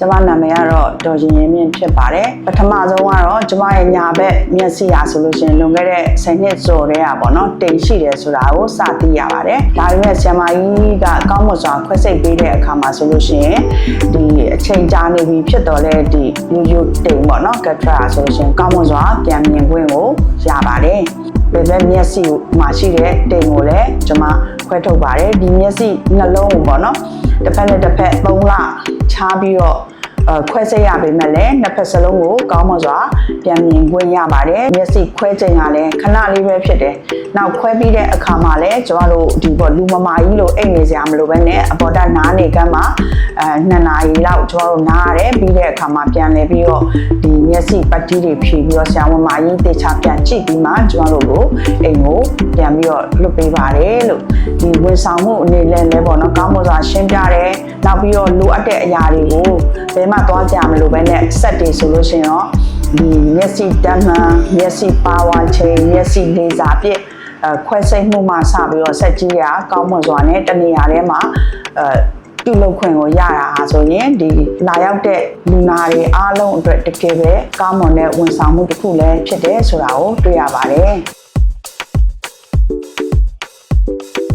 ကျမနာမည်ကတော့ဒေါ်ရင်ရင်မြင့်ဖြစ်ပါတယ်ပထမဆုံးကတော့ကျမရဲ့ညာဘက်မျက်စိရာဆိုလို့ရှိရင်လွန်ခဲ့တဲ့10နှစ်ကျော်တည်းอ่ะပေါ့နော်တိမ်ရှိတယ်ဆိုတာကိုစသိရပါတယ်ဒါပေမဲ့ဆရာမကြီးကကောင်းမွန်စွာခွဲစိတ်ပေးတဲ့အခါမှာဆိုလို့ရှိရင်ဒီအချိန်ကြာနေပြီဖြစ်တော့လဲဒီယူယူတိမ်ပေါ့နော်ကက်ထရာဆိုလို့ရှိရင်ကောင်းမွန်စွာပြန်မြင်ခွင့်ကိုရပါတယ်ဘယ်ဘက်မျက်စိမှာရှိတဲ့တိမ်ကိုလည်း ကျွန်မခွဲထုတ်ပါတယ်ဒီမျက်စိနှလုံးကိုပေါ့နော်တစ်ဖက်နဲ့တစ်ဖက်သုံးလချားပြီးတော့အဲခွဲစိတ်ရပေမဲ့လည်းနှစ်ဖက်စလုံးကိုကောင်းမွန်စွာပြန်မြင်ခွင့်ရပါတယ်မျက်စိခွဲချိန်ကလည်းခဏလေးပဲဖြစ်တယ် နောက်ခွဲပြီးတဲ့အခါမှာလည်းကျွန်တော်တို့ဒီပေါ့လူမမာကြီးလို့အိတ်နေစရာမလိုပဲနဲ့အပေါ်တက်နားနေကမ်းမှာအဲနှစ်နာရီလောက်ကျွန်တော်တို့နားရတယ်ပြီးတဲ့အခါမှာပြန်လဲပြီးတော့ဒီမျက်စိပတ်တီးတွေဖြည့်ပြီးတော့ဆရာဝန်မကြီးတေချာပြန်ကြည့်ပြီးမှကျွန်တော်တို့ကိုအိမ်ကိုပြန်ပြီးတော့လွတ်ပေးပါတယ်လို့ဒီဝန်ဆောင်မှုအနေနဲ့လည်းပေါ့နော်ကောင်းမွန်စွာရှင်းပြတယ်နောက်ပြီးတော့လိုအပ်တဲ့အရာတွေကိုဘယ်မှသွားကြမလို့ပဲနဲ့စက်တွေဆိုလို့ရှိရင်တော့ ဒီမျက်စိတမ်းမှန်မျက်စိပါဝါချိန်မျက်စိလေစာပြည့်အဲခွဲစိတ်မှုမှစပြီးတော့စက်ကြီးကကောင်းမွန်စွာနဲ့တနေရာထဲမှာအဲပြုလုပ်ခွင့်ကိုရတာဟာဆိုရင်ဒီလာရောက်တဲ့လူနာတွေအားလုံးအတွက်တကယ်ပဲကောင်းမွန်တဲ့ဝန်ဆောင်မှုတစ်ခုလည်းဖြစ်တယ်ဆိုတာကိုတွေ့ရပါတယ်